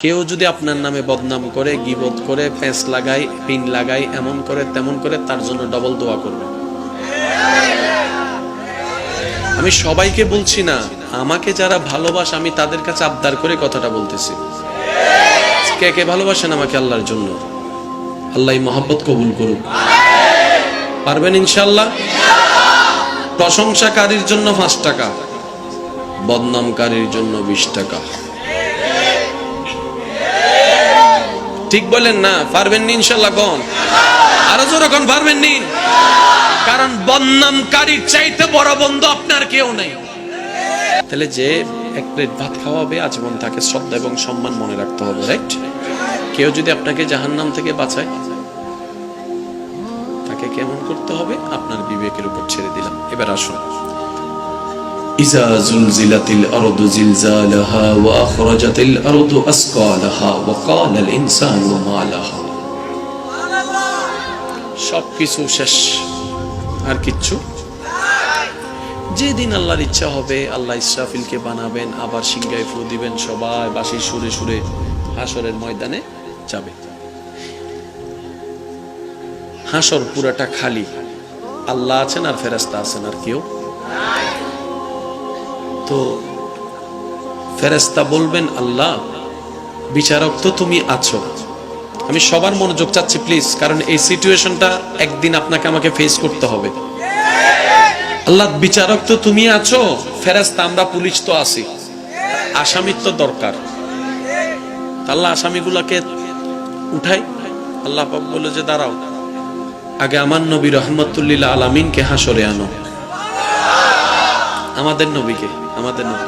কেউ যদি আপনার নামে বদনাম করে, গিবত করে, ফেঁস লাগায়, পিন লাগায়, এমন করে, তেমন করে, তার জন্য ডবল দোয়া করবে। আমি সবাইকে বলছি না, আমাকে যারা ভালোবাসে, আমি তাদের কাছে আবদার করে কথাটা বলতেছি। কে কে ভালোবাসেন আমাকে আল্লাহর জন্য? আল্লাহ মহব্বত কবুল করুক। পারবেন ইনশাল্লাহ প্রশংসাকারীর জন্য পাঁচ টাকা, বদনামকারীর জন্য বিশ টাকা। ঠিক বলেন না পারবেন নি ইনশাল্লাহ কোন? আরও কোন পারবেন নি কারণ বদনামকারীর চাইতে বড় বন্ধু আপনার কেউ নেই। তাহলে যে এক প্লেট ভাত খাওয়াবে, আজীবন তাকে শ্রদ্ধা এবং সম্মান মনে রাখতে হবে রাইট কেউ যদি আপনাকে জাহান্নাম থেকে বাঁচায়, তাকে কেমন করতে হবে? আপনার বিবেকের উপর ছেড়ে দিলাম। এবার আসুন। إذا زلزلت الأرض زلزالها وأخرجت الأرض أثقالها وقال الإنسان ما لها সব কিছু শেষ আর কিচ্ছু যেদিন আল্লাহর ইচ্ছা হবে আল্লাহ ইসরাফিলকে বানাবেন আবার সিংগায় ফু দিবেন সবাই বাসি সুরে সুরে হাসরের ময়দানে যাবে হাসর পুরাটা খালি আল্লাহ আছেন আর ফেরেস্তা আছেন আর কেউ তো ফেরেস্তা বলবেন, আল্লাহ, বিচারক তো তুমি আছো। আমি সবার মনোযোগ চাচ্ছি প্লিজ কারণ এই সিচুয়েশনটা একদিন আপনাকে আমাকে ফেস করতে হবে। আল্লাহ, বিচারক তো তুমি আছো ফেরেস্তা আমরা পুলিশ তো আছি। আসামির তো দরকার। আল্লাহ, আসামিগুলাকে উঠাই। আল্লাহ পাক বলে যে, দাঁড়াও, আগে আমার নবী রহমতুল্লিল্লাহ আলামিনকে হাসরে আনো। আমাদের নবীকে, আমাদের নবী।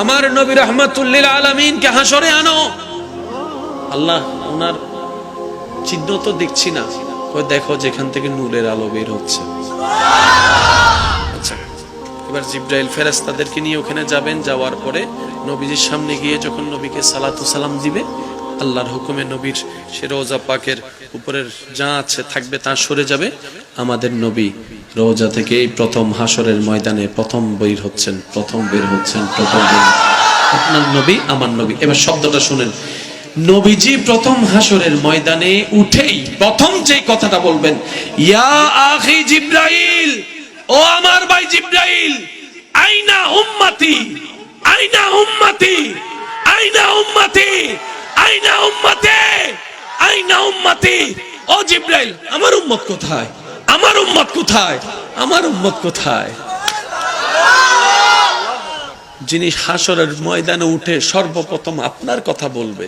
আমার নবী রহমতুল্লিল আলমিনকে হাসরে আনো। আল্লাহ ওনার চিহ্ন তো দেখছি না। কই দেখো যেখান থেকে নূরের আলো বের হচ্ছে। আচ্ছা এবার জিব্রাইল ফেরেস্তাদেরকে নিয়ে ওখানে যাবেন, যাওয়ার পরে নবীজির সামনে গিয়ে যখন নবীকে সালাতু সালাম দিবে আল্লাহর হুকুমে নবীর সে রোজা পাকের উপরের যা আছে থাকবে তা সরে যাবে। আমাদের নবী রোজা থেকে এই প্রথম হাসরের ময়দানে প্রথম বের হচ্ছেন, প্রথম বের হচ্ছেন, প্রথম বের আপনার নবী, আমার নবী। এবার শব্দটা শুনেন। নবীজি প্রথম হাসরের ময়দানে উঠেই প্রথম যে কথাটা বলবেন, ইয়া আখি জিব্রাইল, ও আমার ভাই জিব্রাইল, আইনা উম্মতি আইনা উম্মতি আইনা উম্মতি আইনা উম্মতে, আইনা উম্মতি। ও জিব্রাইল, আমার উম্মত কোথায়? আমার উম্মত কোথায়? আমার উম্মত কোথায়? যিনি হাসরের ময়দানে উঠে সর্বপ্রথম আপনার কথা বলবে,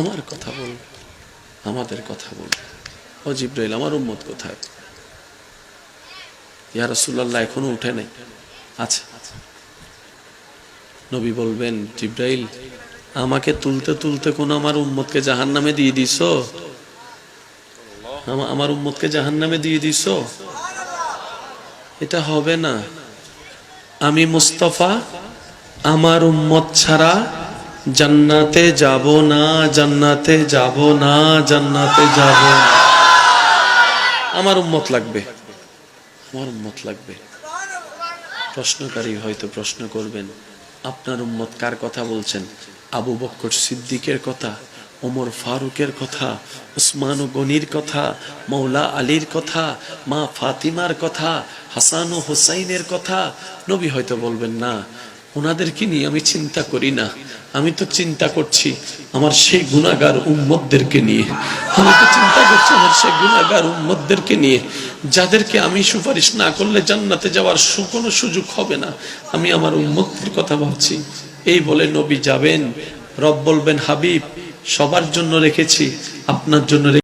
আমার কথা বলবে, আমাদের কথা বলবে। ও জিব্রাইল, আমার উম্মত কোথায়? ইয়া রাসূলুল্লাহ, এখনও উঠে নাই? আচ্ছা নবী বলবেন, জিব্রাইল আমাকে তুলতে তুলতে কোন আমার উম্মতকে জাহান নামে দিয়ে দিস? আমার উম্মতকে জাহান নামে দিয়ে দিস? এটা হবে না। আমি মুস্তফা, আমার উম্মত ছাড়া জান্নাতে যাব না, জান্নাতে যাব না, জান্নাতে যাব। আমার উম্মত লাগবে। আমার উম্মত লাগবে। প্রশ্নকারী হয়তো প্রশ্ন করবেন। আপনার উম্মত কার কথা বলছেন? আবু বক্কর সিদ্দিকের কথা, ওমর ফারুকের কথা, উসমান ও গনির কথা মৌলা আলীর কথা, মা ফাতিমার কথা, হাসান ও হুসাইনের কথা, নবী হয়তো বলবেন না। ওনাদেরকে নিয়ে আমি চিন্তা করি না। আমি তো চিন্তা করছি আমার সেই গুণাগার উম্মতদেরকে নিয়ে। আমি তো চিন্তা করছি আমার সেই গুণাগার উম্মতদেরকে নিয়ে। যাদেরকে আমি সুপারিশ না করলে জান্নাতে যাওয়ার সু- কোনো সুযোগ হবে না। আমি আমার উম্মতদের কথা ভাবছি। এই বলে নবী যাবেন। রব বলবেন, হাবিব, সবার জন্য রেখেছি, আপনার জন্য